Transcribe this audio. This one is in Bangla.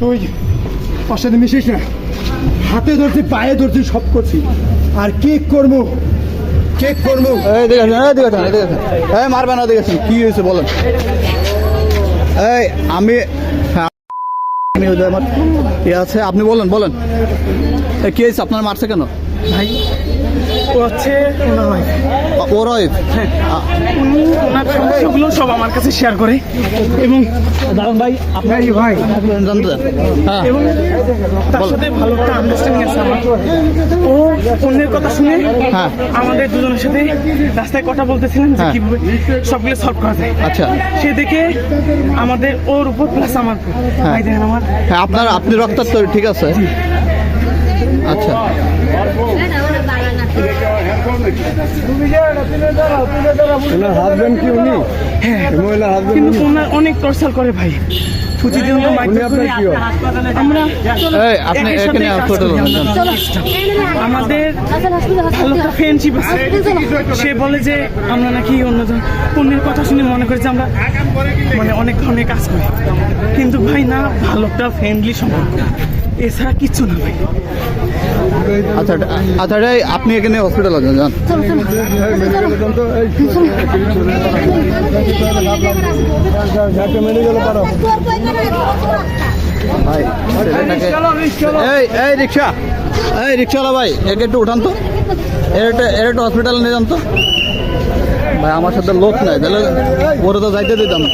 তুই ওর সাথে মিশিস না? হাতে ধরছি পায়ে ধরছি সব করছি। আর কেক করব? কেক করব? এই দেখেছেন এই দেখেছেন এই দেখেছেন এই মারবেন না দেখেছেন কি হয়েছে বলেন এই আমি আমি ওই আমার ইয়ে আছে আপনি বলেন বলেন। কি হয়েছে? আপনার মারছে কেন? ভাই ও হচ্ছে ওনার ভাই ওর ওয়াইফ উনি ওনার সমস্যাগুলো সব আমার কাছে শেয়ার করে। এবং দারুণ ভাই আপনার ভাই। জানতে হ্যাঁ এবং তার সাথে ভালো একটা আন্ডারস্ট্যান্ডিং আছে আমার। ও অন্যের কথা শুনে হ্যাঁ। আমাদের দুজনের সাথে রাস্তায় কথা বলতেছিলেন যে হ্যাঁ। কীভাবে সবগুলো সলভ করা যায়। আচ্ছা। সে দেখে আমাদের ওর উপর প্লাস আমার হ্যাঁ। ভাই দেখেন আমার। হ্যাঁ আপনার আপনি রক্তাক্ত ঠিক আছে? আচ্ছা। হাজবেন্ড কি উনি? হ্যাঁ। মহিলা হাজবেন্ড কিন্তু ওনার অনেক টর্চার করে ভাই। প্রতিদিন তো আমরা আপনি এখানে। আমাদের ভালো একটা ফ্রেন্ডশিপ আছে। সে বলে যে আমরা নাকি অন্যজন অন্যের কথা শুনে মনে করি যে আমরা মানে অনেক ধরনের কাজ করি। কিন্তু ভাই না ভালো একটা ফ্রেন্ডলি সম্পর্ক। এছাড়া কিচ্ছু না ভাই। আচ্ছা আচ্ছা এই আপনি এখানে হসপিটালে যান। যান এই এই রিক্সা, এই রিক্সাওয়ালা ভাই, একে একটু উঠান তো। এর একটা নিয়ে যান তো। ভাই, আমার সাথে লোক নাই, তাহলে ওরে তো যাইতে দিতাম। না।